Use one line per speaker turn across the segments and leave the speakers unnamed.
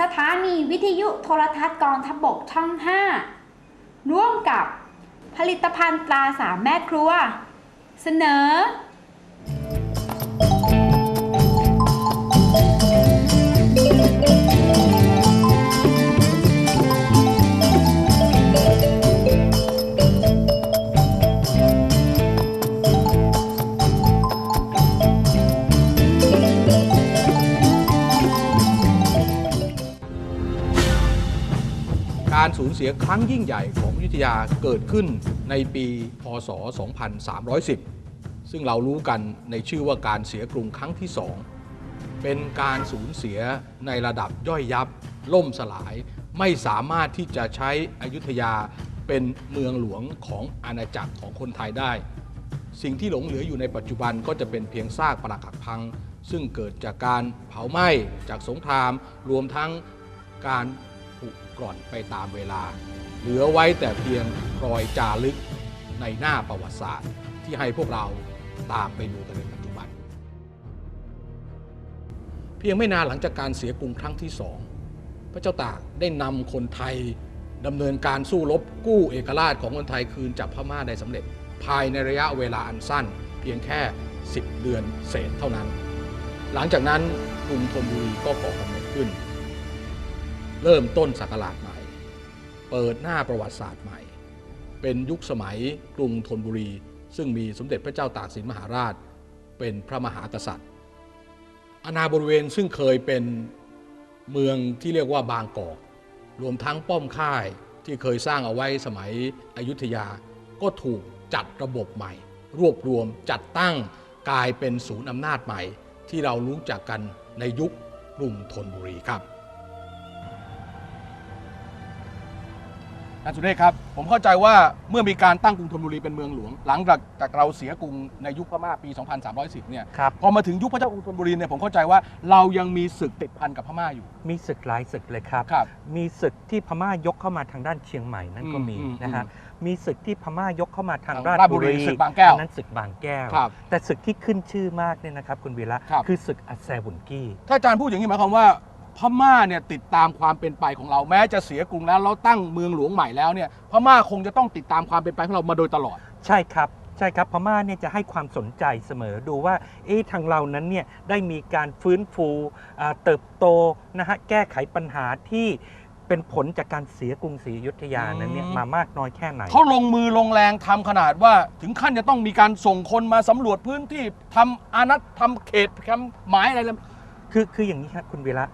สถานีวิทยุโทรทัศน์กองทัพบกช่อง 5 ร่วมกับผลิตภัณฑ์ปลาสามแม่ครัว เสนอ
สูญเสียครั้งยิ่งใหญ่ของอยุธยาเกิดขึ้นในปีพศ 2310 ซึ่งเรารู้กันในชื่อว่าการเสียกรุงครั้งที่สองเป็นการสูญเสียในระดับย่อยยับ ล่มสลาย ไม่สามารถที่จะใช้อยุธยาเป็นเมืองหลวงของอาณาจักรของคนไทยได้ สิ่งที่หลงเหลืออยู่ในปัจจุบันก็จะเป็นเพียงซากปรักหักพัง ซึ่งเกิดจากการเผาไหม้จากสงคราม รวมทั้งการ กร่อนไปตามเวลา เหลือไว้แต่เพียงรอยจารึกในหน้าประวัติศาสตร์ ที่ให้พวกเราตามไปดูกันในปัจจุบัน เพียงไม่นานหลังจากการเสียกรุงครั้งที่สองพระเจ้าตากได้นำคนไทยดำเนินการสู้รบกู้เอกราชของคนไทยคืนจากพม่าได้สำเร็จ ภายในระยะเวลาอันสั้น เพียงแค่ 10 เดือนเศษเท่านั้น หลังจากนั้นกรุงธนบุรีก็ก่อกำเนิดขึ้น เริ่มต้นศักราชใหม่ เปิดหน้าประวัติศาสตร์ใหม่ เป็นยุคสมัยกรุงธนบุรี ซึ่งมีสมเด็จพระเจ้าตากสินมหาราช เป็นพระมหากษัตริย์ อาณาบริเวณซึ่งเคยเป็นเมืองที่เรียกว่าบางกอก รวมทั้งป้อมค่ายที่เคยสร้างเอาไว้สมัยอยุธยา ก็ถูกจัดระบบใหม่ รวบรวมจัดตั้งกลายเป็นศูนย์อำนาจใหม่ ที่เรารู้จักกันในยุคกรุงธนบุรีครับ
อาจารย์สุเดชครับ ผมเข้าใจว่าเมื่อมีการตั้งกรุงธนบุรีเป็นเมืองหลวง หลังจากจากเราเสียกรุงในยุคพม่าปี 2310 เนี่ย
ครับ
พอมาถึงยุคพระเจ้ากรุงธนบุรีเนี่ย ผมเข้าใจว่าเรายังมีศึกติดพันกับพม่าอยู่
มีศึกหลายศึกเลยครับ
ครับ
มีศึกที่พม่ายกเข้ามาทางด้านเชียงใหม่นั่นก็มี
อืมอืม
นะฮะ มีศึกที่พม่ายกเข้ามาทาง
ทาง
ราช
ราชบุ
บุ
รี
รี
ศึกบางแก้ว
อันนั้นศึกบางแก้ว
ครับ
แต่ศึกที่ขึ้นชื่อมากเนี่ยนะครับคุณวีระ
ครับ
คือศึกอัสแซบุนกี้
ถ้าอาจารย์พูดอย่างนี้หมายความว่า พม่าเนี่ยติดตามความเป็นไปของเราแม้จะเสียกรุงแล้วเราตั้งเมืองหลวงใหม่แล้วเนี่ยพม่าคงจะต้องติดตามความเป็นไปของเรามาโดยตลอด
ใช่ครับใช่ครับพม่าเนี่ยจะให้ความสนใจเสมอดูว่าเอ๊ะทางเรานั้นเนี่ยได้มีการฟื้นฟูอ่าเติบโตนะฮะแก้ไขปัญหาที่เป็นผลจากการเสียกรุงศรีอยุธยานั้นเนี่ย
อืม
มามากน้อยแค่ไหน
เขาลงมือลงแรงทำขนาดว่าถึงขั้นจะต้องมีการส่งคนมาสำรวจพื้นที่ทำอานัตทำเขตทำหมายอะไรแล้ว
คือคืออย่างนี้ครับคุณวีระ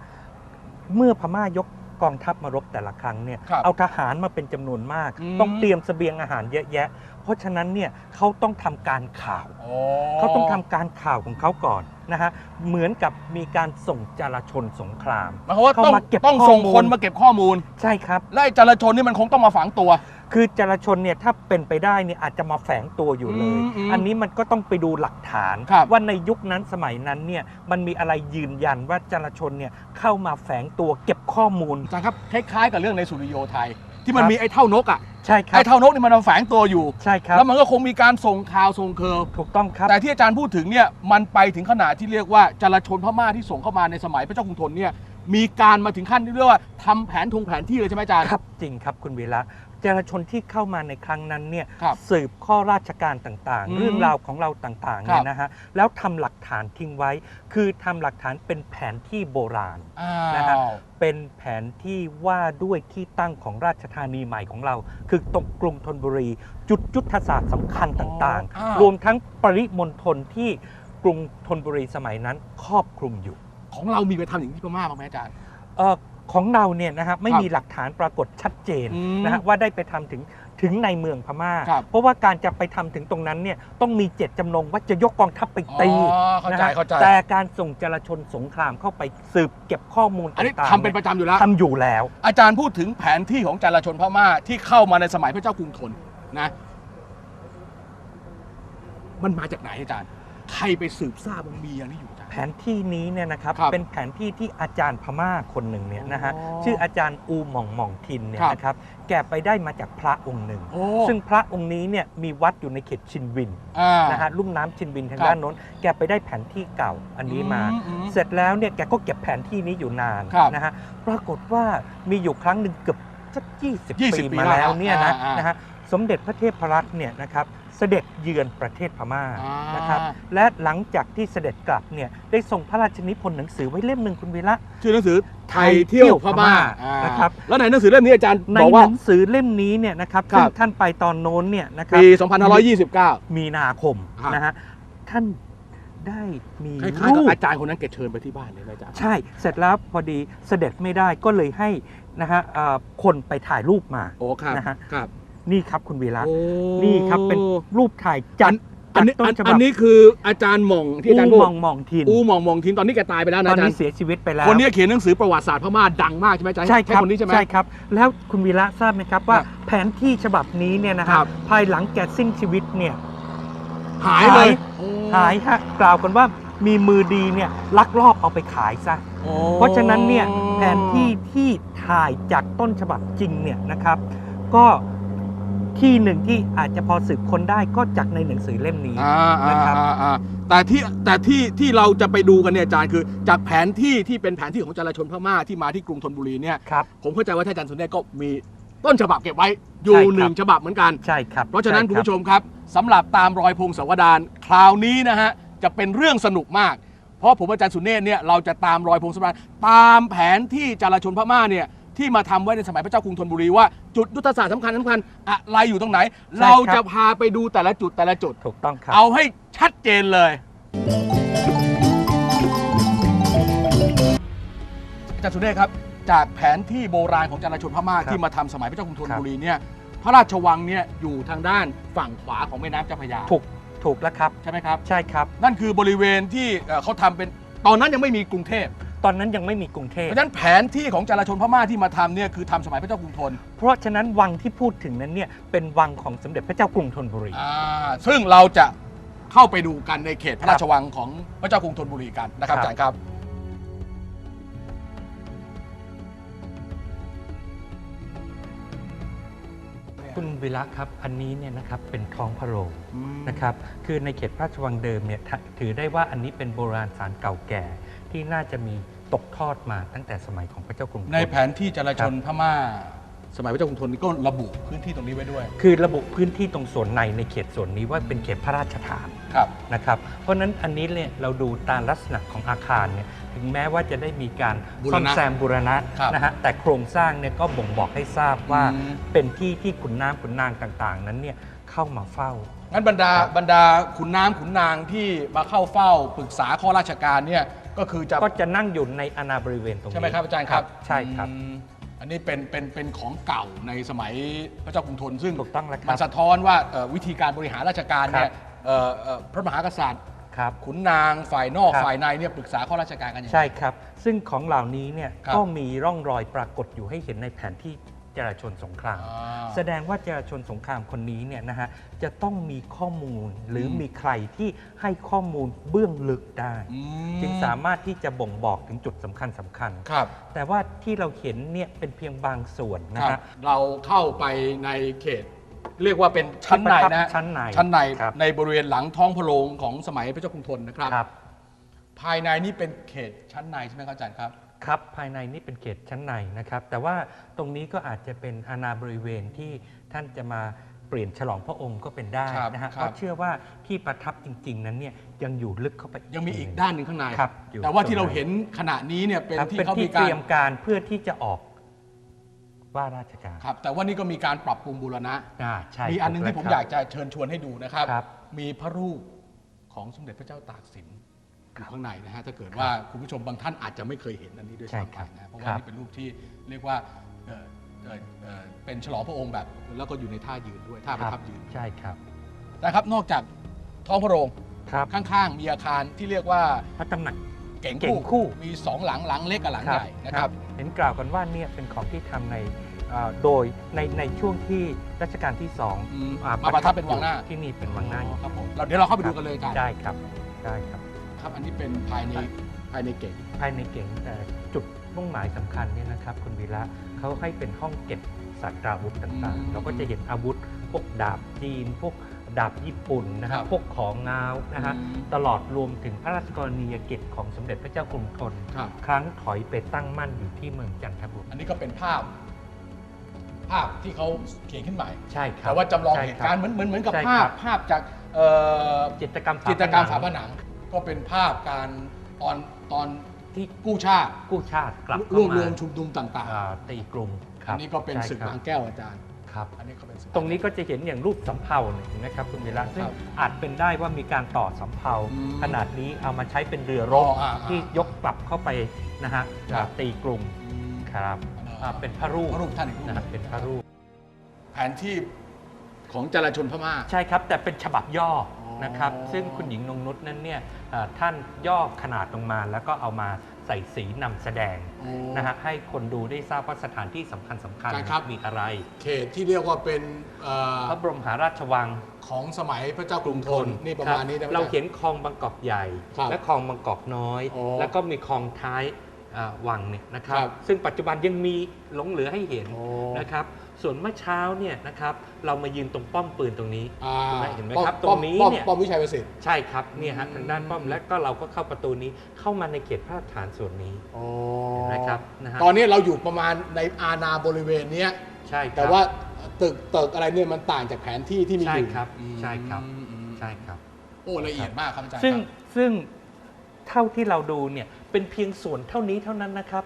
เมื่อพม่ายกกองทัพมารบแต่ละครั้งเนี่ย
ครับ
เอาทหารมาเป็นจำนวนมาก
อืม
ต้องเตรียมเสบียงอาหารเยอะแยะ เพราะฉะนั้นเนี่ยเขาต้องทำการข่าว
อ๋อ
เขาต้องทำการข่าวของเขาก่อนนะฮะเหมือนกับมีการส่งจารชนสงคราม
หมายความว่าต้อง
เข้ามาเก็บ
ต้อง
ข้อ
ส่ง
มูล
คนมาเก็บข้อมูล
ใช่ครับ
และไอ้จารชนนี่มันคงต้องมาฝังตัว
คือจารชนเนี่ยถ้าเป็นไปได้เนี่ยอาจจะมาแฝงตัวอยู่เลย
อืมอืม
อันนี้มันก็ต้องไปดูหลักฐาน
ครับ
ว่าในยุคนั้นสมัยนั้นเนี่ยมันมีอะไรยืนยันว่าจารชนเนี่ยเข้ามาแฝงตัวเก็บข้อมูล
อาจารย์ครับคล้ายๆกับเรื่องในสุริโยไทย ที่มัน
ครับ
มีไอ้เท่านกอะ
ใช่ครั
ไอ้
บ
เท่านกนี่มันมาแฝงตัวอยู่
ใช่ครับ
แล้วมันก็คงมีการส่งข่าวส่งเคอร์
ถูกต้องครับ
แต่ที่อาจารย์พูดถึงเนี่ยมันไปถึงขนาดที่เรียกว่าจารชนพม่าที่ส่งเข้ามาในสมัยพระเจ้ากรุงธนเนี่ยมีการมาถึงขั้นที่เรียกว่าทำแผนทงแผนที่เลยใช่ไหมอาจารย์
ครับจริงครับคุณวีระ จารชนที่เข้ามาในครั้งนั้นเนี่ย
ครับ
สืบข้อราชการต่าง
อืม
ๆ เรื่องราวของเราต่างๆ
ครั
เนี่
บ
ยนะฮะแล้วทำหลักฐานทิ้งไว้ คือทำหลักฐานเป็นแผนที่โบราณ
อ้า
นะฮะ
ว
เป็นแผนที่ว่าด้วยที่ตั้งของราชธานีใหม่ของเรา คือตรงกรุงธนบุรี จุดยุทธศาสตร์สำคัญต่าง
อ๋ออ้าว
ๆรวมทั้งปริมณฑลที่กรุงธนบุรีสมัยนั้นครอบคลุมอยู่
ของเรามีไปทำอย่างที่พม่าบ้างไหมอาจารย์
เออ ของเราเนี่ยนะครับไม่
ครับ
มีหลักฐานปรากฏชัดเจน
อืม
นะฮะว่าได้ไปทำถึงถึงในเมืองพม่า
ครับ
เพราะว่าการจะไปทำถึงตรงนั้นเนี่ยต้องมีเจตจำนงว่าจะยกกองทัพไปตี
อ๋อเข้าใจ
นะฮะ
เข้าใจ
แต่การส่งจรชนสงครามเข้าไปสืบเก็บข้อมูล
อันนี้
ต่างๆ
ทำเป็นประจำอยู่แล้ว
ทำอยู่แล้ว
อาจารย์พูดถึงแผนที่ของจารชนพม่าที่เข้ามาในสมัยพระเจ้ากรุงธนนะมันมาจากไหนอาจารย์ใครไปสืบทราบมันมีอันนี้อยู่อาจารย์
แผนที่นี้เนี่ยนะครับ
ครับ
เป็นแผนที่ที่อาจารย์พม่าคนหนึ่งเนี่ยนะฮะ
อ๋อ
ชื่ออาจารย์อูหม่องหม่องทินเนี่ย
ครับ
นะครับแกะไปได้มาจากพระองค์หนึ่ง
โอ้
ซึ่งพระองค์นี้เนี่ยมีวัดอยู่ในเขตชินวิน
อ่า
นะฮะลุ่มน้ำชินวินทาง
ครับ
ด้านโน้น แกไปได้แผนที่เก่าอันนี้มา
อือื
เสร็จแล้วเนี่ยแกก็เก็บแผนที่นี้อยู่นาน
ครับ
นะฮะปรากฏว่ามีอยู่ครั้งหนึ่งเกือบสัก20
20
ปี
ปี
มา
แล้ว
แล้วเนี่ยนะ
อ่าอ่าน
นะฮะสมเด็จพระเทพรัตน์เนี่ยนะครับ เสด็จเยือนประเทศพม่า
อ่าน
นะครับและหลังจากที่เสด็จกลับเนี่ยได้ส่งพระราชนิพนธ์หนังสือไว้เล่มหนึ่งคุณวีระ
ชื่อหนังสือไทยเที่ยวพม่าอ่า
นะครับ
แล้วในหนังสือเล่มนี้อาจารย์
ใน
บอก
ห
ว่า
นังสือเล่มนี้เนี่ยนะครับ
ครับ
ซึ่งท่านไปตอนโน้นเนี่ยนะครับ
ปี 2529
มีนาคม
ครับ
นะฮะท่านได้มี
คล้ายๆ
รู
กับ
ป
อาจารย์คนนั้นแกเชิญไปที่บ้านเลยนะอาจารย์
ใช่ เสร็จแล้วพอดีเสด็จไม่ได้ก็เลยให้นะฮะเอ่อคนไปถ่ายรูปมา
โอ้ครับ
นะฮะ
ครับ
นี่ครับคุณวีระ
โอ้
นี่ครับเป็นรูปถ่ายจัด
อันนี้
จากต้
อั
น
น
ฉบับ
อันนี้คืออาจารย์หม่องที่อาจารย์
อู
พูด
มองมองทิน
อูหม่องหม่องทินตอนนี้แกตายไปแล้ว
ต
นะ
อน
อาจาร
นี้
ย์
เสียชีวิตไปแล้ว
คนนี้เขียนหนังสือประวัติศาสตร์พม่าดังมากใช่ไหมอาจารย์
ใช่ครับ
คนนี้ใช่ไหม
ใช่ครับ แล้วคุณวีระทราบไหมครับว่า
ครับ
แผนที่ฉบับนี้เนี่ยนะค
ครั
รับ บภายหลังแกสิ้นชีวิตเนี่ย
หายเลย
หายฮะกล่าวกันว่ามีมือดีเนี่ยลักลอบเอาไปขายซะ
โอ้
เพราะฉะนั้นเนี่ยแผนที่ที่ถ่ายจากต้นฉบับจริงเนี่ยนะครับ ก็ ที่หนึ่งที่อาจจะพอสืบค้นได้ก็จากในหนังสือเล่มนี้
อ่าอ่า
นะครับ
อ่าอ่าแต่ที่แต่ที่ที่เราจะไปดูกันเนี่ยอาจารย์คือ จากแผนที่ที่เป็นแผนที่ของจราชนพม่าที่มาที่กรุงธนบุรีเนี่ย
ครับ
ผมเข้าใจว่าท่านอาจารย์สุนเดชก็มีต้นฉบับเก็บไว้อยู่
ใช่ครับ
หนึ่งฉบับเหมือนกัน
ใช่ครับ
เพราะฉะนั้น
ใคุ
ณผู้ชมครับสำหรับตามรอยพงศาวดารคราวนี้นะฮะจะเป็นเรื่องสนุกมาก เพราะผมอาจารย์สุเนศเนี่ยเราจะตามรอยพงศาวดารตามแผนที่จราชนพม่าเนี่ย ที่มาทำไว้ในสมัยพระเจ้ากรุงธนบุรีว่าจุดยุทธศาสตร์สำคัญสำคัญอะไรอยู่ตรงไหนเราจะพาไปดูแต่ละจุดแต่ละจุด
ถูกต้องครับ
เอาให้ชัดเจนเลยอาจารย์สุเดชครับ จากแผนที่โบราณของจารชนพม่า
ครับ
ที่มาทำสมัยพระเจ้ากรุงธน
ครับ
บุรีเนี่ยพระราชวังเนี่ยอยู่ทางด้านฝั่งขวาของแม่น้ำเจ้าพระยา
ถูกถูกแล้วครับ
ใช่ไหมครับ
ใช่ครับ
นั่นคือบริเวณที่เอ่อเขาทำเป็นตอนนั้นยังไม่มีกรุงเทพ
ตอนนั้นยังไม่มีกรุงเท
เพ
พ
ราะฉะนั้นแผนที่ของจารชนพม่าที่มาทำเนี่ยคือทำสมัยพระเจ้ากรุงธน
เพราะฉะนั้นวังที่พูดถึงนั้นเนี่ยเป็นวังของสมเด็จพระเจ้ากรุงธนบุรี
อ่าซึ่งเราจะเข้าไปดูกันในเขตพระราชวังของพระเจ้ากรุงธนบุรีกันนะครับ
ครับ
อาจารย์ครับ
คุณวิระครับอันนี้เนี่ยนะครับเป็นท้องพระโรงนะครับคือในเขตพระราชวังเดิมเนี่ยถถือได้ว่าอันนี้เป็นโบราณสารเก่าแก่ ที่น่าจะมีตกทอดมาตั้งแต่สมัยของพระเจ้ากรุงธ
ในแผนที่จราชนพม่า สมัยพระเจ้ากรุงธนก็ระบุพื้นที่ตรงนี้ไว้ด้วย
คือระบุพื้นที่ตรงส่วนในในเขตส่วนนี้ว่าเป็นเขตพระราชฐาน
ครับ
นะครับเพราะฉะนั้นอันนี้เนี่ยเราดูตามลักษณะของอาคารเนี่ยถึงแม้ว่าจะได้มีการ
บูรณะ
ซ่อมแซมบูรณะ
ครับ
นะฮะแต่โครงสร้างเนี่ยก็บ่งบอกให้ทราบว่า
อืม
เป็นที่ที่ขุนน้ำขุนนางต่าง ๆ นั้นเนี่ยเข้ามาเฝ้า
งั้นบรรดา
ครับ
บรรดาขุนน้ำขุนนางที่มาเข้าเฝ้าปรึกษาข้อราชการเนี่ย ก็คือจะ
ก็จะนั่งอยู่ในอาณาบริเวณตรงนี้
ใช่ไหมครับอาจารย์ครับ
ใช่ครับ
อืมอันนี้เป็นเป็นเป็นของเก่าในสมัยพระเจ้ากรุงธนซึ่ง
ถูกต้องแล้วค
มั
รั
น
บ
สะท้อนว่าเอ่อวิธีการบริหารราชการเนี่ย
ครับ
เอ่อเอ่อพระมหากษัตริย์
ครับ
ขุนนางฝ่ายนอก
ครับ
ฝ่ายในเนี่ยปรึกษาข้อราชการกันอย่างไร
ใช่ครับ ซึ่งของเหล่านี้เนี่ย
ครับ
ก็มีร่องรอยปรากฏอยู่ให้เห็นในแผนที่ จราชนสงคราม
อ่า
แสดงว่าจราชนสงครามคนนี้เนี่ยนะฮะจะต้องมีข้อมูลหรืออ
ม
มีใครที่ให้ข้อมูลเบื้องลึกได้
อืม
จึงสามารถที่จะบ่งบอกถึงจุดสำคัญสำคัญ
ครับ
แต่ว่าที่เราเห็นเนี่ยเป็นเพียงบางส่วนนะ
ครั
ฮะ
บเราเข้าไปในเขตเรียกว่าเป็นชั้นในนะฮะ
ชั้นใน
ชั้นใน
ครับ
ในบริเวณหลังท้องพระโรงของสมัยพระเจ้ากรุงธนนะครับ
ครับ
ภายในนี่เป็นเขตชั้นในใช่ไหมครับอาจารย์ครับ
ครับภายในนี่เป็นเขตชั้นในนะครับ แต่ว่าตรงนี้ก็อาจจะเป็นอาณาบริเวณที่ท่านจะมาเปลี่ยนฉลองพระองค์ก็เป็นได้
ครับ
นะฮะ
ครับ
เพราะเชื่อว่าที่ประทับจริง ๆ นั้นเนี่ยยังอยู่ลึกเข้าไป
ยังมีอีก
ทีหนึ่
ด้านหนึ่งข้างใน
ครับอยู่
แต่ว่าที่
ตรง
เรา
นั้น
เห็นขณะนี้เนี่ยเป็น
ครับ
ที่
เป็น
เขา
ที่
มี
เต
การ
รียมการเพื่อที่จะออกว่าราชการ
ครับ แต่ว่านี่ก็มีการปรับปรุงบูรณะ
อ่าใช่
มีอันหนึงที่ผม
ถูก
อ
แล้ว
ยากจะเชิญชวนให้ดูนะครับ
ครับ
มีพระรูปของสมเด็จพระเจ้าตากสิน อยู่ข้างในนะฮะถ้าเกิดว่าคุณผู้ชมบางท่านอาจจะไม่เคยเห็นอันนี้ด้วย
ใช่
ซ้ำ
ครั
ไป
บ
นะเพราะ
ค
ว่า
รับ
นี่เป็นรูปที่เรียกว่าเอ่อเอ่อเอ่อเป็นฉลองพระองค์แบบ แล้วก็อยู่ในท่ายืนด้วยท่าประทับยืน
ใช่ครับ
นะครับนอกจากท้องพระโรง
ครับ
ข้างๆ มีอาคารที่เรียกว่า
พระตำหนัก
เก่ง
เก่งคู่
มีสองหลังหลังเล็กกับหลังใหญ่นะครับ
เห็นกล่าวกันว่าเนี่ยเป็นของที่ทำในเอ่อโดยในในช่วงที่รัชกาลที่สอง
อืม
อ่
มาประทับเป็นวังหน้า
ที่นี่เป็นวังหน้าอยู่
ครับผมเราเดี๋ยวเราเข้าไปดูกันเลยกัน
ได้ครับ ได้ครับ
คครับ อันนี้เป็นภายในภายในเก่ง
ภายในเก่งแต่จุดมุ่งหมายสำคัญเนี่ยนะครับคุณวีระเขาให้เป็นห้องเก็บสัตราวุธต่าง
อืม
ๆ เราก็จะเห็นอาวุธ พวกดาบจีน พวกดาบญี่ปุ่นนะครั
ครับบ
พวกของงาวนะฮะ
อืม
ตลอดรวมถึงพระราชกรณียกิจของสมเด็จพระเจ้ากรุงธน
ครับ
ครั้งถอยไปตั้งมั่นอยู่ที่เมืองจันทบุรี
อันนี้ก็เป็นภาพ ภาพที่เขาเขียนขึ้นใหม่
ใช่ครับ
แต่ว่าจำลอง
ใช่
เหตุ
คบ
การณ์เหมือนเหมือนเหมือนกับ
ใช่
ภา
ค
พ
รับ
ภาพจากเอ่อ
จิตรกรรม
จิตรกรรมฝา
ผ
ผ
นั
นั
ง
ง ก็เป็นภาพการตอนตอน
ที่
กู้ชาติ
กู้ชาติกลับ
ร
เข้าว
บ
มาร
วมชุมนุมต่าง
อ่าตีกรุงค
ๆ
รั
อั
บ
นนี้ก็เป็น
ใช่
ศึก
ครับ
บางแก้วอาจารย์
ครับ
อันนี้ก็เป็นศึก
ตรงนี้ก็จะเห็นอย่างรูปสำเภาเนี่ยเห็นไหมครับคุณวีระซึ่ง
ครับ
อาจเป็นได้ว่ามีการต่อสำเภา
อืม
ขนาดนี้เอามาใช้เป็นเรือร
อ๋
บ
ออ่าอ่า
ที่ยกกลับเข้าไปนะฮะ
ครับ
ตีกรุง
อืม
ครับ
อ่า
อ่าเป็นพระรูป
พระรูปท่านอีกรูป
นะฮะเป็นพระรูป
แผนที่ของจราชนพม่า
ใช่ครับ แต่เป็นฉบับย่ออ
อ
นะครับ ซึ่งคุณหญิงนงนุษนั้นเนี่ยอ่าท่านย่อขนาดลงมา แล้วก็เอามาใส่สีนำแสดง
โอ้
นะฮะให้คนดูได้ทราบว่าสถานที่สำคัญสำคัญ
ใช่ครับ
มีอะไร
เขตที่เรียกว่าเป็นเอ่อ
พระบรมหาราชวัง
ของสมัยพระเจ้ากรุงธนนี่ประมาณนี้
ค
นะ
บเราเห็นคลองบางกอกใหญ่
ครับ
และคลองบางกอกน้อย
อ๋อ
แล้วก็มีคลองท้ายอ่าวังเนี่ยนะครับ
ครับ
ซึ่งปัจจุบันยังมีหลงเหลือให้เห็น
โอ้
นะครับ ส่วนเมื่อเช้าเนี่ยนะครับเรามายืนตรงป้อมปืนตรงนี้
อ่า
เห็นไหม
ป้อ
ครับ
ป้อ
ตรงนี้
ป้อม
เนี่ย
ป้อมวิชัยประสิทธิ์
ใช่ครับเนี่ยฮะ
อืม
ทางด้านป้อมและก็เราก็เข้าประตูนี้เข้ามาในเขตพระราชฐานส่วนนี้
อ๋อ
นะครับนะฮะ
ตอนนี้เราอยู่ประมาณในอาณาบริเวณเนี้ย
ใช่ครับ
แต่ว่าตึกตึกอะไรเนี่ยมันต่างจากแผนที่ที่มี
ใช่
อยู่
ครับ
อืม
ใช่ครับ
อืม
ใช่ครับ
โอ้ละเอียดมากครับอาจารย์
ซึ่ง
ครับ
ซึ่งเท่าที่เราดูเนี่ยเป็นเพียงส่วนเท่านี้เท่านั้นนะครับ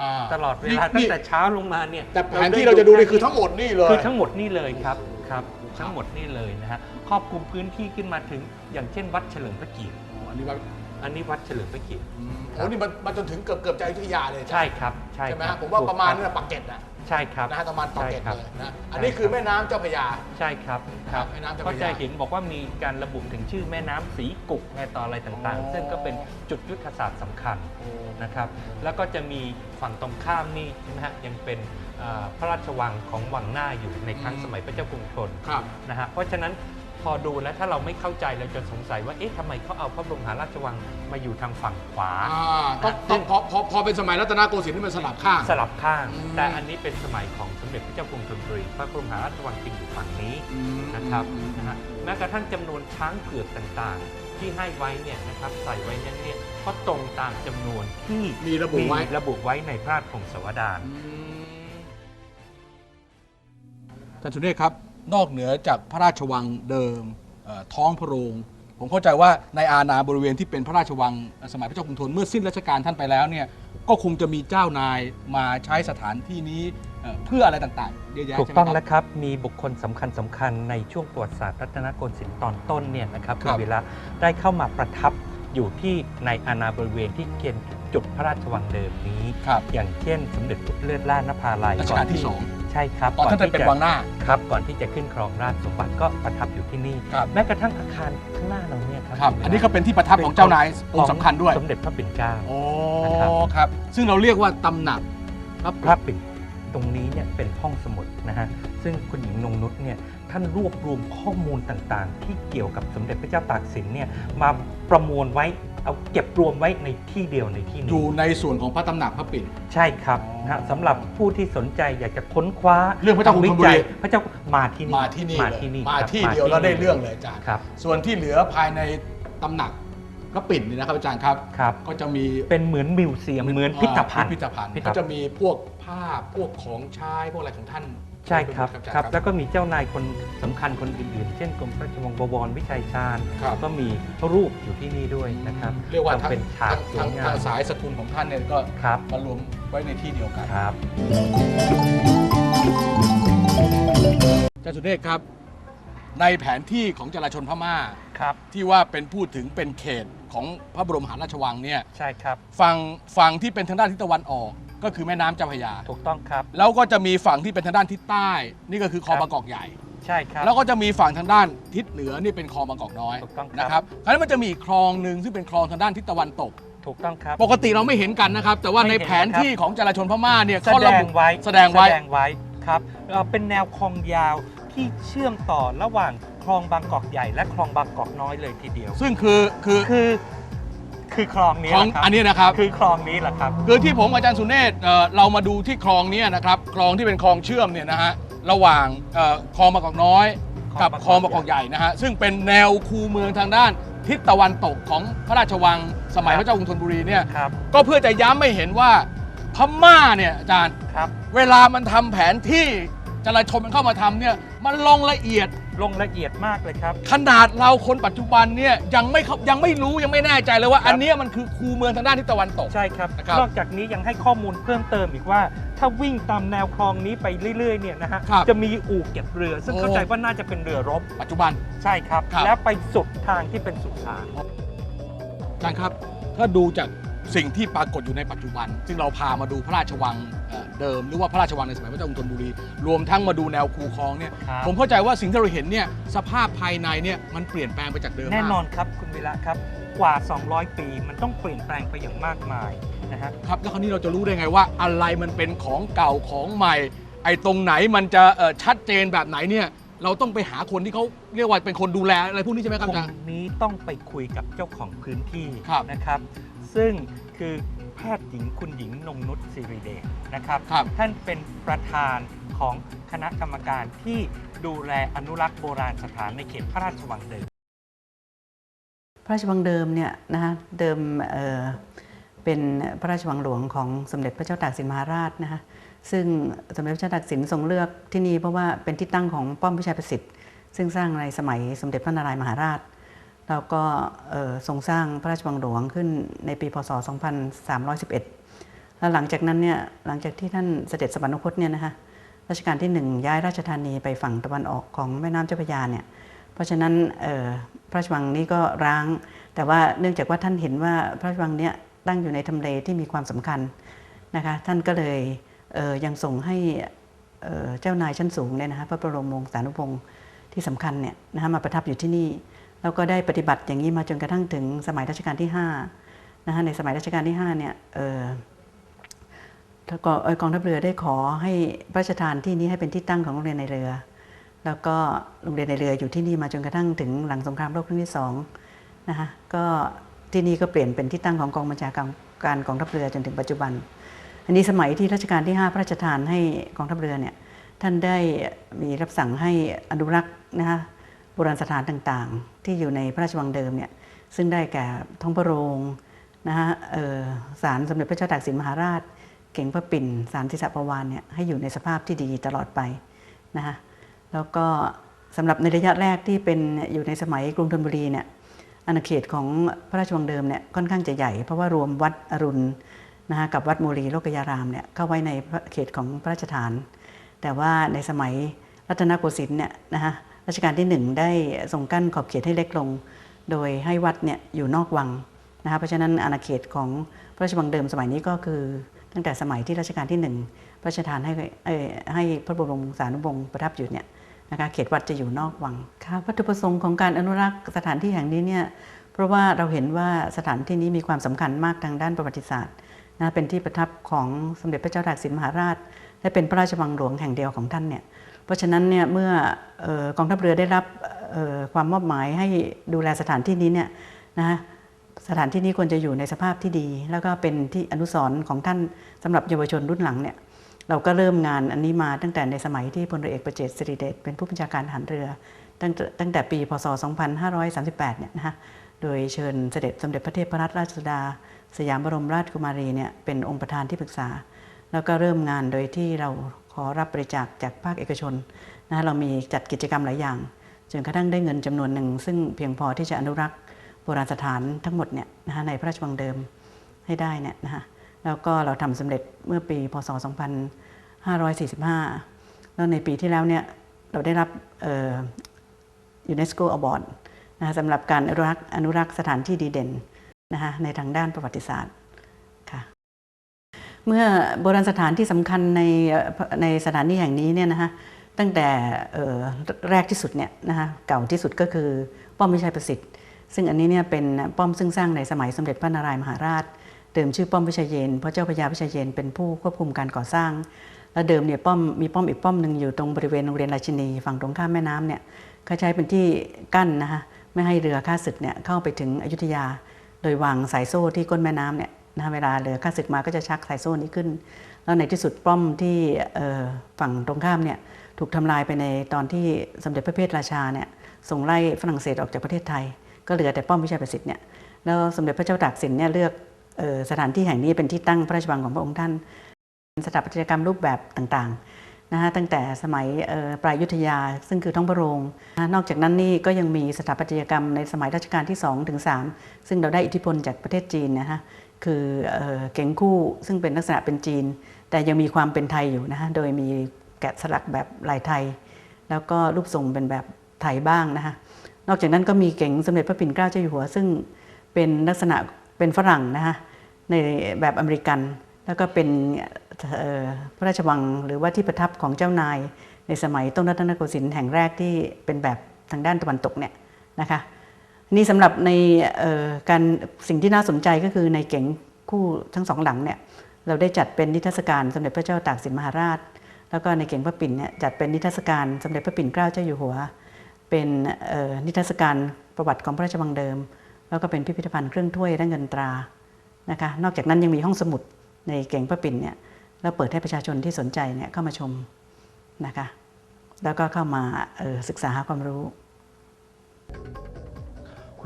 อ่า
ตลอดเวลา
นี่
ตั้งแต่เช้าลงมาเนี่ย
แต่แผนที่เราจะดูนี่คือทั้งหมดนี่เลย
คือทั้งหมดนี่เลยครับครับ ทั้งหมดนี่เลยนะฮะครอบคลุมพื้นที่ขึ้นมาถึง อย่างเช่น วัดเฉลิมพระเกียรติ
อ๋ออันนี้ว่า
อันนี้วัดเฉลิมพระเกียรติ
อืมโอ้นี่มันมาจนถึงเกือบเกือบจะอยุธยาเลย
ใช่ครับใช่
ใช่ไหม
ครั
ฮะ
บ
ผมว่าประมาณ
ถู
นั้
ก
นนะปากเกร็ดนะ
ใช่ครับ
นะฮะประมาณปากเกร็ด
ใช่ครับ
เลยนะ
ใช่
อันนี้คือแม่น้ำเจ้าพระยา
ใช่ครับครับ
แม่น้ำเจ้าพ
ก็
ระยา
จะเห็นบอกว่ามีการระบุถึงชื่อแม่น้ำสีกุกในต่ออะไรต่าง
อ๋อ
ๆ ซึ่งก็เป็นจุดยุทธศาสตร์สำคัญนะครับ แล้วก็จะมีฝั่งตรงข้ามนี่นะฮะยังเป็นเอ่อพระราชวังของวังหน้าอยู่ในครั้ง
อืม
สมัยพระเจ้ากรุงธน
ครับ
นะฮะเพราะฉะนั้นพ อดูแล้วถ้าเราไม่เข้าใจเราจะสงสัยว่าเอ๊ะทำไมเขาเอาพระบรมมหาราชวังมาอยู่ทางฝั่งขวา
อ่าต้อง
ซึ่
ต้อง
ง
พอพอพอเป็นสมัยรัตนโกสินทร์นี่มันสลับข้าง
สลับข้าง
อืม
แต่อันนี้เป็นสมัยของสมเด็จพระเจ้ากรุงธนบุรีพระบรมมหาราชวังจึงอยู่ฝั่งนี้
อืม
นะครับ
อืม
นะฮะแม้กระทั่งจำนวนช้างเผือกต่างๆ ที่ให้ไว้เนี่ยนะครับใส่ไว้นั้นเนี่ยก็ตรงตามจำนวนที่
มีระบุไว้
มีระบุไว้ในพระราชพงศาวดาร
ท่านสุเนศครับ นอกเหนือจากพระราชวังเดิมเอ่อท้องพระโรง ผมเข้าใจว่าในอาณาบริเวณที่เป็นพระราชวังสมัยพระเจ้ากรุงธนเมื่อสิ้นราชการท่านไปแล้วเนี่ยก็คงจะมีเจ้านายมาใช้สถานที่นี้เอ่อเพื่ออะไรต่างๆเยอะแยะ
ถูก
ใช่ไหม
ต้อง
ค
แล้
รับ
วครับ มีบุคคลสำคัญสำคัญในช่วงประวัติศาสตร์รัตนโกสินทร์ตอนต้นเนี่ยนะครับ
ค
คุ
รั
ณ
บ
วีระได้เข้ามาประทับอยู่ที่ในอาณาบริเวณที่เกณฑ์จุดพระราชวังเดิมนี้
ครับ
อย่างเช่นสมเด็จพระเลือดล่านภาลัย
รัชกาลที่สอง
ใช่ครับ
ตอนท่าน
ก่
เป็น
จะ
วังหน้า
ครับก่อนที่จะขึ้นครองราชย์สมบัติก็ประทับอยู่ที่นี่
ครับ
แม้กระทั่งอาคารข้างหน้าเราเนี่ยครับ
ครับ
ณวีระ
อันนี้ก็เป็นที่ประทับของเจ้านายองค์สำคัญด้วย
สมเด็จพระปิ่นเกล้า
โอ้
นะครับ
ครับ ซึ่งเราเรียกว่าตำหนักครับ
พระปิ่นตรงนี้เนี่ยเป็นห้องสมุดนะฮะซึ่งคุณหญิงนงนุษเนี่ยท่านรวบรวมข้อมูลต่างๆ ที่เกี่ยวกับสมเด็จพระเจ้าตากสินเนี่ยมาประมวลไว้ เอาเก็บรวมไว้ในที่เดียวในที่
อ
นี้
ยู่ในส่วนของพระตำหนักพระปิ่น
ใช่ครับ
อ๋อ
นะฮะสำหรับผู้ที่สนใจอยากจะค้นคว้า
เรื่องพระเจ้าคุณธนบุรี
วิจัยพระเจ้ามาที่นี่
มาที่นี่
มา
เลย
ที่นี่
มา
ครับ
ที่เดียวแล้วได้
นี่
เรื่องเลยอาจารย์
ครับ
ส่วนที่เหลือภายในตำหนักพระปิ่นนี่นะครับอาจารย์ครับ
ครับ
ก็จะมี
เป็นเหมือนมิวเซียมเหมือนพิพิธภัณฑ์
พิพิธภัณฑ์
พิพิธ
ก็
ภัณฑ์
จะมีพวกภาพพวกของใช้พวกอะไรของท่าน
ใช่ครับ
อาจาย์
ครับ แล้วก็มีเจ้านายคนสำคัญคนอื่นๆ เช่นกรมพระราชวังบวรวิชัยชาญ
ครับ
ก็มีรูปอยู่ที่นี่ด้วยนะครับ
เรียกว่า
ทำ
ทั้ง
เป็นฉากสว
ทั้
ย
ง
งา
ทั้
ม
งสายสกุลของท่านเนี่ยก็
ครับ
มารวมไว้ในที่เดียวกัน
ครับ
อาจารย์สุเดชครับ ในแผนที่ของจราชนพม่า
ครับ
ที่ว่าเป็นพูดถึงเป็นเขตของพระบรมมหาราชวังเนี่ย
ใช่ครับ
ฝั่งฝั่งที่เป็นทางด้านทิศตะวันออก ก็คือแม่น้ำเจ้าพระยา
ถูกต้องครับ
แล้วก็จะมีฝั่งที่เป็นทางด้านทิศใต้ นี่ก็คือคลอง
ครับ
บางกอกใหญ่
ใช่ครับ
แล้วก็จะมีฝั่งทางด้านทิศเหนือนี่เป็นคลองบางกอกน้อย
ถูกต้องครับ
นะครับคราวนี้มันจะมีอีกคลองหนึ่งซึ่งเป็นคลองทางด้านทิศตะวันตก
ถูกต้องครับ
ปกติเราไม่เห็นกันนะครับ แต่ว่า
ไม่
ใน
เห็น
แผนที่ของจราชนพม่าเนี่ย
แส
เขา
ด
ระ
ง
บุ
ไว้
แสดงไว้
แสดงไว้ ครับเอ่อเป็นแนวคลองยาวที่เชื่อมต่อระหว่างคลองบางกอกใหญ่ และคลองบางกอกน้อยเลยทีเดียว
ซึ่งคือคือ
คือ คือคลองนี้
คลอง
แหละครับ
อันนี้นะครับ
คือคลองนี้แหละครับ
คือที่ผมกับอาจารย์สุเนศเอ่อเรามาดูที่คลองเนี้นะครับคลองที่เป็นคลองเชื่อมเนี่ยนะฮะระหว่างเอ่อคลองบางกอกน้อย กับค
ค
ล
ล
อ
องง
บา
บางง
ก
ก
อ
อกก
ใหญ่นะฮะซึ่งเป็นแนวคูเมืองทางด้านทิศตะวันตกของพระราชวังสมัยพระเจ้ากรุงธนบุรีเนี่ย
ครับ
ก็เพื่อจะย้ำให้เห็นว่าพม่าเนี่ยอาจารย์
ครับ
เวลามันทำแผนที่จราชนมันเข้ามาทำเนี่ยมันลงละเอียด
ลงละเอียดมากเลยครับ
ขนาดเราคนปัจจุบันเนี่ยยังไม่เข้ายังไม่รู้ยังไม่แน่ใจเลยว่า
ครับ
อันเนี้ยมันคือคูเมืองทางด้านทิศตะวันตก
ใช่ครับ
นะครับ
นอกจากนี้ยังให้ข้อมูลเพิ่มเติมอีกว่า ถ้าวิ่งตามแนวคลองนี้ไปเรื่อยๆเนี่ยนะฮะ
ครับ
จะมีอู่เก็บเรือ ซึ่ง
โอ้
เข้าใจว่าน่าจะเป็นเรือรบ
ปัจจุบัน
ใช่ครับ
ครับ
แล้วไปสุดทางที่เป็นสุสาน
อาจารย์ครับ ถ้าดูจาก สิ่งที่ปรากฏอยู่ในปัจจุบัน ซึ่งเราพามาดูพระราชวังเอ่อเดิม หรือว่าพระราชวังในสมัยพระเจ้ากรุงธนบุรี รวมทั้งมาดูแนวคูคลองเนี่ย
ครับ
ผมเข้าใจว่าสิ่งที่เราเห็นเนี่ยสภาพภายในเนี่ยมันเปลี่ยนแปลงไปจากเดิมมาก
แน่นอนครับคุณวิระครับกว่า 200 ปีมันต้องเปลี่ยนแปลงไปอย่างมากมายนะฮะ
ครับแล้วคราวนี้เราจะรู้ได้ไงว่าอะไรมันเป็นของเก่าของใหม่ ไอ้ตรงไหนมันจะเอ่อชัดเจนแบบไหนเนี่ยเราต้องไปหาคนที่เขาเรียกว่าเป็นคนดูแลอะไรพวกนี้ใช่ไหมครับ
ตร
อาจารย์
งนี้ต้องไปคุยกับเจ้าของพื้นที่
ครับ
นะครับ ซึ่งคือแพทย์หญิงคุณหญิงนงนุชสิริเดชนะครับ
ครับ
ท่านเป็นประธานของคณะกรรมการที่ดูแลอนุรักษ์โบราณสถานในเขตพระราชวังเดิม
พระราชวังเดิมเนี่ยนะคะเดิมเอ่อเป็นพระราชวังหลวงของสมเด็จพระเจ้าตากสินมหาราชนะคะซึ่งสมเด็จพระเจ้าตากสินทรงเลือกที่นี่เพราะว่าเป็นที่ตั้งของป้อมพิชัยประสิทธิ์ ซึ่งสร้างในสมัยสมเด็จพระนารายณ์มหาราช แล้วก็ทรงสร้างพระราชวังหลวงขึ้นในปีพศ 2311 แล้วหลังจากนั้นเนี่ยหลังจากที่ท่านเสด็จสวรรคตเนี่ยนะคะรัชกาลที่หนึ่งย้ายราชธานีไปฝั่งตะวันออกของแม่น้ำเจ้าพระยาเนี่ยเพราะฉะนั้นพระราชวังนี้ก็ร้าง แต่ว่าเนื่องจากว่าท่านเห็นว่าพระราชวังเนี้ยตั้งอยู่ในทำเลที่มีความสำคัญนะคะท่านก็เลยเยังส่งให้เอ่อเจ้านายชั้นสูงเนี่ยนะคะพระบรมวงศานุวงศ์ที่สำคัญเนี่ยนะคะมาประทับอยู่ที่นี่ แล้วก็ได้ปฏิบัติอย่างนี้มาจนกระทั่งถึงสมัยรัชกาลที่5นะคะในสมัยรัชกาลที่5เนี่ยเออแล้วก็เอ่อกองทัพเรือได้ขอให้พระราชทานที่นี้ให้เป็นที่ตั้งของโรงเรียนในเรือ แล้วก็โรงเรียนในเรืออยู่ที่นี่มาจนกระทั่งถึงหลังสงครามโลกครั้งที่สองนะคะก็ที่นี่ก็เปลี่ยนเป็นที่ตั้งของกองบัญชาการการกองทัพเรือจนถึงปัจจุบัน อันนี้สมัยที่รัชกาลที่ 5 พระราชทานให้กองทัพเรือเนี่ยท่านได้มีรับสั่งให้อนุรักษ์นะคะ โบราณสถานต่างๆ ที่อยู่ในพระราชวังเดิมเนี่ยซึ่งได้แก่ท้องพระโรงนะคะเอ่อศาลสมเด็จพระเจ้าตากสินมหาราช เก่งพระปิ่นสารศิษะประวานเนี่ยให้อยู่ในสภาพที่ดีตลอดไปนะคะแล้วก็สำหรับในระยะแรกที่เป็นอยู่ในสมัยกรุงธนบุรีเนี่ยอาณาเขตของพระราชวังเดิมเนี่ยค่อนข้างจะใหญ่ เพราะว่ารวมวัดอรุณนะคะกับวัดโมรีโลกยารามเนี่ยเข้าไว้ในเขตของพระราชฐาน แต่ว่าในสมัยรัตนโกสินทร์เนี่ยนะคะ รัชกาลที่หนึ่งได้ทรงกั้นขอบเขตให้เล็กลง โดยให้วัดเนี่ยอยู่นอกวังนะคะเพราะฉะนั้นอาณาเขตของพระราชวังเดิมสมัยนี้ก็คือ ตั้งแต่สมัยที่รัชกาลที่หนึ่งพระราชทานให้ให้พระบรมวงศานุวงศ์ประทับอยู่เนี่ยนะคะเขตวัดจะอยู่นอกวังค่ะวัตถุประสงค์ของการอนุรักษ์สถานที่แห่งนี้เนี่ยเพราะว่าเราเห็นว่าสถานที่นี้มีความสำคัญมากทางด้านประวัติศาสตร์นะเป็นที่ประทับของสมเด็จพระเจ้าตากสินมหาราช และเป็นพระราชวังหลวงแห่งเดียวของท่านเนี่ย เพราะฉะนั้นเนี่ยเมื่ออกองทัพเรือได้รับความมอบหมายให้ดูแลสถานที่นี้เนี่ยนะสถานที่นี้ควรจะอยู่ในสภาพที่ดี แล้วก็เป็นที่อนุสรณ์ของท่านสำหรับเยาวชนรุ่นหลังเนี่ยเราก็เริ่มงานอันนี้มาตั้งแต่ในสมัยที่พลเรือเอกประเจตสิริเดชเป็นผู้บัญชาการทหารเรือตั้งตั้งแต่ปี พศ 2538 เนี่ยนะคะโดยเชิญเสด็จสมเด็จพระเทพรัตนราชสุดา สยามบรมราชกุมารีเนี่ยเป็นองค์ประธานที่ปรึกษา แล้วก็เริ่มงานโดยที่เรา ขอรับบริจาคจากภาคเอกชนนะเรามีจัดกิจกรรมหลายอย่างจนกระทั่งได้เงินจำนวนหนึ่ง ซึ่งเพียงพอที่จะอนุรักษ์โบราณสถานทั้งหมดเนี่ยนะคะในพระราชวังเดิมให้ได้เนี่ยนะคะแล้วก็เราทำสำเร็จเมื่อปีพศ 2545 แล้วในปีที่แล้วเนี่ยเราได้รับยูเนสโกอวอร์ดนะคะสำหรับการอนุรักษ์อนุรักษ์สถานที่ดีเด่นนะคะในทางด้านประวัติศาสตร์ เมื่อโบราณสถานที่สำคัญในในสถานที่แห่งนี้เนี่ยนะคะตั้งแต่แรกที่สุดเนี่ยนะคะเก่าที่สุดก็คือป้อมวิชัยประสิทธิ์ ซึ่งอันนี้เนี่ยเป็นป้อมซึ่งสร้างในสมัยสมเด็จพระนารายมหาราช เดิมชื่อป้อมวิชัยเยนเพราะเจ้าพระยาวิชัยเยนเป็นผู้ควบคุมการก่อสร้าง และเดิมเนี่ยป้อมมีป้อมอีกป้อมหนึ่งอยู่ตรงบริเวณโรงเรียนราชินีฝั่งตรงข้ามแม่น้ำเนี่ยเขาใช้เป็นที่กั้นนะคะไม่ให้เรือข้าศึกเนี่ยเข้าไปถึงอยุธยา โดยวางสายโซ่ที่ก้นแม่น้ำเนี่ย นะเวลาเรือข้าศึกมาก็จะชักสายโซ่นี้ขึ้น แล้วในที่สุดป้อมที่ฝั่งตรงข้ามเนี่ยถูกทำลายไปในตอนที่สมเด็จพระเพทราชาเนี่ยส่งไล่ฝรั่งเศสออกจากประเทศไทย ก็เหลือแต่ป้อมวิชัยประสิทธิ์เนี่ยแล้วสมเด็จพระเจ้าตากสินเนี่ยเลือกออสถานที่แห่งนี้เป็นที่ตั้งพระราชวังของพระองค์ท่านสถาปัตยกรรมรูปแบบต่างๆนะฮะตั้งแต่สมัยปลายยุทธยาซึ่งคือท้องพระโรงนะนอกจากนั้นนี่ก็ยังมีสถาปัตยกรรมในสมัยรัชกาลที่2ถึง3ซึ่งเราได้อิทธิพลจากประเทศจีนนะฮะ คือเอ่อเก๋งคู่ซึ่งเป็นลักษณะเป็นจีน แต่ยังมีความเป็นไทยอยู่นะฮะโดยมีแกะสลักแบบลายไทย แล้วก็รูปทรงเป็นแบบไทยบ้างนะฮะนอกจากนั้นก็มีเก๋งสมเด็จพระปิ่นเกล้าเจ้าอยู่หัว ซึ่งเป็นลักษณะเป็นฝรั่งนะฮะในแบบอเมริกัน แล้วก็เป็นพระราชวังหรือว่าที่ประทับของเจ้านายในสมัยต้นรัตนโกสินทร์แห่งแรกที่เป็นแบบทางด้านตะวันตกเนี่ยนะคะ นี่สำหรับในการสิ่งที่น่าสนใจก็คือในเก๋งคู่ทั้งสองหลังเนี่ยเราได้จัดเป็นนิทรรศการสมเด็จพระเจ้าตากสินมหาราช แล้วก็ในเก่งพระปิ่นเนี่ยจัดเป็นนิทรรศการสมเด็จพระปิ่นเกล้าเจ้าอยู่หัว เป็นนิทรรศการประวัติของพระราชวังเดิม แล้วก็เป็นพิพิธภัณฑ์เครื่องถ้วยและเงินตรานะคะนอกจากนั้นยังมีห้องสมุดในเก่งพระปิ่นเนี่ยแล้วเปิดให้ประชาชนที่สนใจเนี่ยเข้ามาชมนะคะแล้วก็เข้ามาศึกษาหาความรู้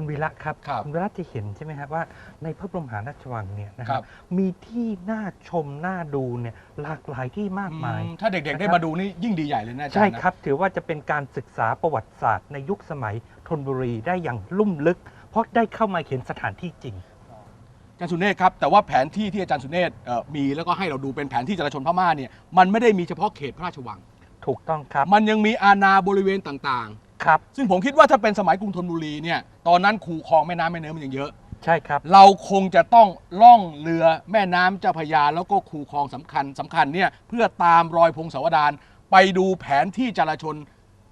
คุณวีระครับ
ครับ
ณวีระจะเห็นใช่ไหมครับว่าในพระบรมหาราชวังเนี่ยนะค
ครั
รับ บ มีที่น่าชมน่าดูเนี่ยหลากหลายที่มากมาย
อืมถ้าเด็กๆ ได้มาดูนี่ยิ่งดีใหญ่เลยนะอาจารย์
ใช่
นะ
ครับ ถือว่าจะเป็นการศึกษาประวัติศาสตร์ในยุคสมัยธนบุรีได้อย่างลุ่มลึก เพราะได้เข้ามาเห็นสถานที่จริง
อาจารย์สุเนศครับแต่ว่าแผนที่ที่อาจารย์สุเนศเอ่อมีแล้วก็ให้เราดูเป็นแผนที่จราชนพม่าเนี่ยมันไม่ได้มีเฉพาะเขตพระราชวัง
ถูกต้องครับ
มันยังมีอาณาบริเวณต่าง
ครับ
ๆซึ่งผมคิดว่าถ้าเป็นสมัยกรุงธนบุรีเนี่ย ตอนนั้นคูคลองแม่น้ำแม่เนื้อมันยังเยอะ
ใช่ครับ
เราคงจะต้องล่องเรือแม่น้ำเจ้าพระยา แล้วก็คูคลองสำคัญสำคัญเนี่ยเพื่อตามรอยพงศาวดารไปดูแผนที่จราชน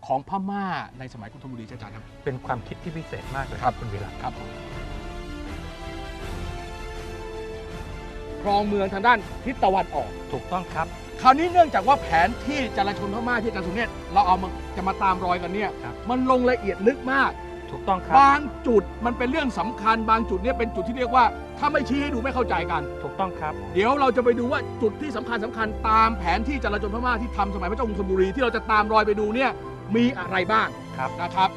ของพม่าในสมัยกรุงธนบุรีอาจารย์ครับ
เป็นความคิดที่พิเศษมากเลย
ครับ
คุณวีระ
ครับครองเมืองทางด้านทิศตะวันออก
ถูกต้องครับ
คราวนี้เนื่องจากว่าแผนที่จราชนพม่าที่อาจารย์สุเนศเราเอามาจะมาตามรอยกันเนี่ย
ครับ
มันลงละเอียดลึกมาก
ถูกต้องครับ
บางจุดมันเป็นเรื่องสำคัญ บางจุดเนี่ยเป็นจุดที่เรียกว่า ถ้าไม่ชี้ให้ดูไม่เข้าใจกัน
ถูกต้องครับ
เดี๋ยวเราจะไปดูว่าจุดที่สำคัญสำคัญตามแผนที่จราจรพม่าที่ทำสมัยพระเจ้ากรุงธนบุรีที่เราจะตามรอยไปดูเนี่ยมีอะไรบ้าง
ครับ
นะครับ